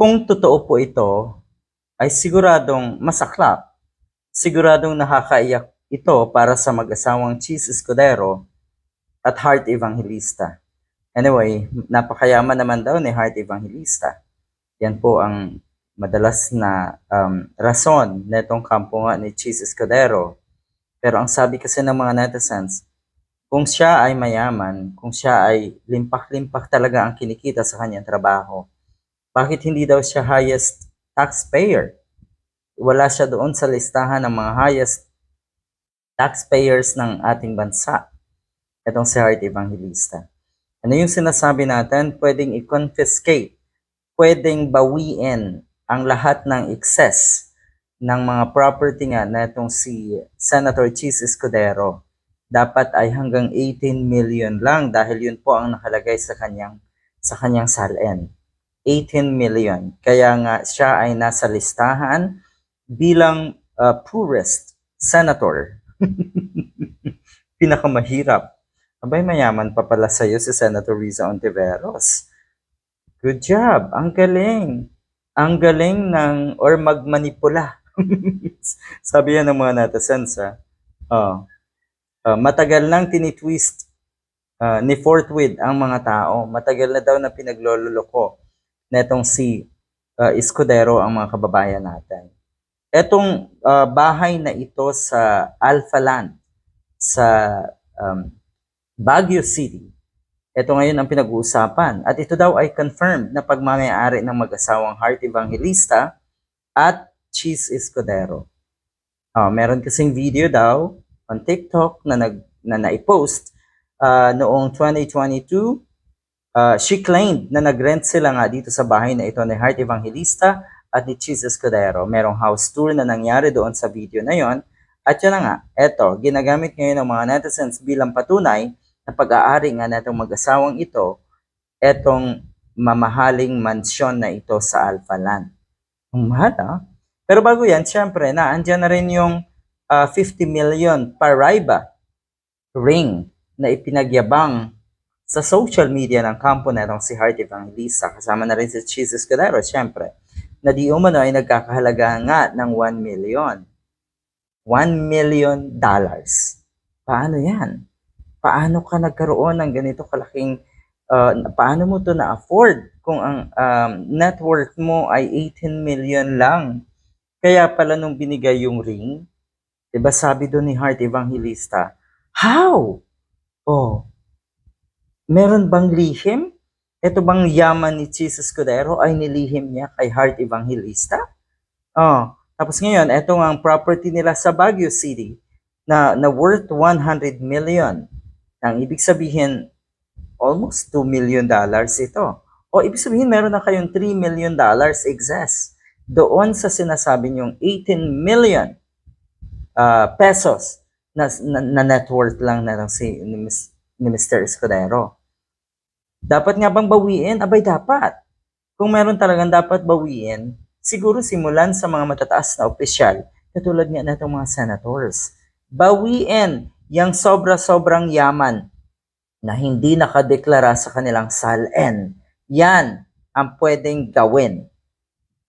Kung totoo po ito, ay siguradong masaklap. Siguradong nakakaiyak ito para sa mag-asawang Cheese Escudero at Heart Evangelista. Anyway, napakayaman naman daw ni Heart Evangelista. Yan po ang madalas na um, rason na itong kampo nga ni Cheese Escudero. Pero ang sabi kasi ng mga netizens, kung siya ay mayaman, kung siya ay limpak-limpak talaga ang kinikita sa kanyang trabaho, bakit hindi daw siya highest taxpayer? Wala siya doon sa listahan ng mga highest taxpayers ng ating bansa. Itong si Heart Evangelista. Ano yung sinasabi natin? Pwedeng i-confiscate, pwedeng bawiin ang lahat ng excess ng mga property nga na itong si Senator Cheese Escudero. Dapat ay hanggang 18 million lang dahil yun po ang nakalagay sa kanyang sa kanyang salin. 18 million. Kaya nga siya ay nasa listahan bilang uh, poorest senator. Pinakamahirap. Abay, mayaman pa pala sa'yo si Senator Riza Ontiveros. Good job. Ang galing. Ang galing ng, or magmanipula. Sabi yan ng mga netizens, ha? Oh. Uh, matagal nang tinitwist uh, ni Forthwith ang mga tao. Matagal na daw na pinaglololoko netong si uh, Escudero ang mga kababayan natin. Etong uh, bahay na ito sa Alpha Land sa um, Baguio City. Ito ngayon ang pinag-uusapan. At ito daw ay confirmed na pagmamayari ng mag-asawang Heart Evangelista at Cheese Escudero. Uh, meron kasing video daw on TikTok na, nag, na naipost uh, noong 2022 Uh, she claimed na nag-rent sila nga dito sa bahay na ito ni Heart Evangelista at ni Cheese Escudero. Merong house tour na nangyari doon sa video na yon. At yun na nga, eto, ginagamit ngayon ng mga netizens bilang patunay na pag-aari nga na itong mag-asawang ito, etong mamahaling mansyon na ito sa Alpha Land. Ang mahal ah. Pero bago yan, syempre, na andyan na rin yung uh, 50 million paraiba ring na ipinagyabang sa social media ng kampo na itong si Heart Evangelista, kasama na rin si Cheese Escudero, syempre, na di umano ay nagkakahalaga nga ng 1 million. 1 million dollars. Paano yan? Paano ka nagkaroon ng ganito kalaking, uh, paano mo to na-afford kung ang um, net worth mo ay 18 million lang? Kaya pala nung binigay yung ring, diba sabi doon ni Heart Evangelista, How? Oh, meron bang lihim? Ito bang yaman ni Jesus Escudero ay nilihim niya kay Heart Evangelista? Oh, tapos ngayon, ito ang property nila sa Baguio City na, na worth 100 million. Ang ibig sabihin, almost 2 million dollars ito. O ibig sabihin, meron na kayong 3 million dollars excess doon sa sinasabi niyong 18 million uh, pesos na, na, na net worth lang na lang si ni, ni Mr. Escudero. Dapat nga bang bawiin? Abay, dapat. Kung meron talagang dapat bawiin, siguro simulan sa mga matataas na opisyal, katulad nga na mga senators. Bawiin yung sobra-sobrang yaman na hindi nakadeklara sa kanilang SALN. Yan ang pwedeng gawin